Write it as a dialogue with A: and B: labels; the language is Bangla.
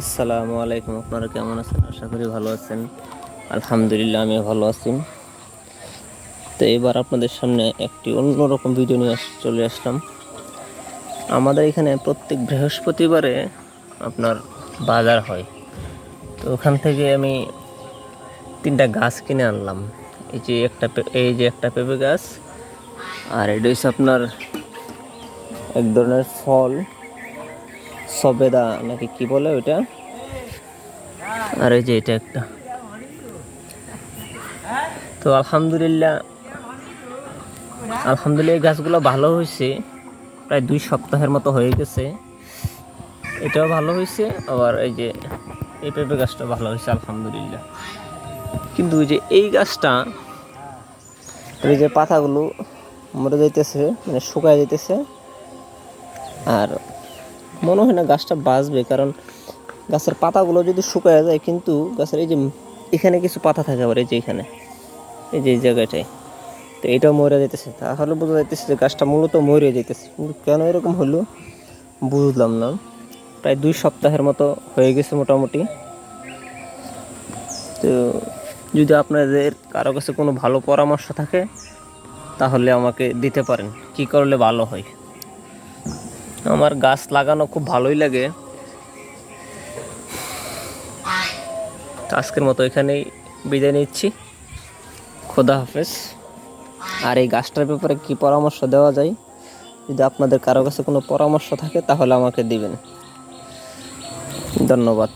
A: আসসালামু আলাইকুম, আপনারা কেমন আছেন? আশা করি ভালো আছেন। আলহামদুলিল্লাহ আমি ভালো আছি। তো এবার আপনাদের সামনে একটি অন্যরকম ভিডিও নিয়ে চলে আসলাম। আমাদের এখানে প্রত্যেক বৃহস্পতিবারে আপনার বাজার হয়। তো ওখান থেকে আমি তিনটা গাছ কিনে আনলাম। এই যে একটা এই যে একটা পেঁপে গাছ, আর এটা হচ্ছে আপনার এক ধরনের ফল। সবেদা, নাকি কি বলে ওইটা? আর এই যে এটা একটা। তো আলহামদুলিল্লাহ আলহামদুলিল্লাহ গাছগুলো ভালো হয়েছে। প্রায় দুই সপ্তাহের মতো হয়ে গেছে। এটাও ভালো হয়েছে, আবার এই যে এই পেঁপে গাছটা ভালো হয়েছে, আলহামদুলিল্লাহ। কিন্তু ওই যে এই গাছটা এই যে পাতাগুলো মরে যাইতেছে মানে শুকায় যাইতেছে। আর মনে হয় না গাছটা বাঁচবে, কারণ গাছের পাতাগুলো যদি শুকায় যায় কিন্তু গাছের এই যে এখানে কিছু পাতা থাকে আবার এই যে এখানে, এই যে জায়গাটায়। তো এটাও মরে যেতেছে তাহলে বোঝা যাইতেছে যে গাছটা মূলত মরে যেতেছে কিন্তু কেন এরকম হলো বুঝলাম না। প্রায় দুই সপ্তাহের মতো হয়ে গেছে মোটামুটি। তো যদি আপনাদের কারও কাছে কোনো ভালো পরামর্শ থাকে, তাহলে আমাকে দিতে পারেন। কি করলে ভালো হয়? আমার গাছ লাগানো খুব ভালোই লাগে। আজকের মতো এখানেই বিদায় নিচ্ছি। খোদা হাফেজ। আর এই গাছটার ব্যাপারে কি পরামর্শ দেওয়া যায়? যদি আপনাদের কারও কাছে কোনো পরামর্শ থাকে, তাহলে আমাকে দিবেন। ধন্যবাদ।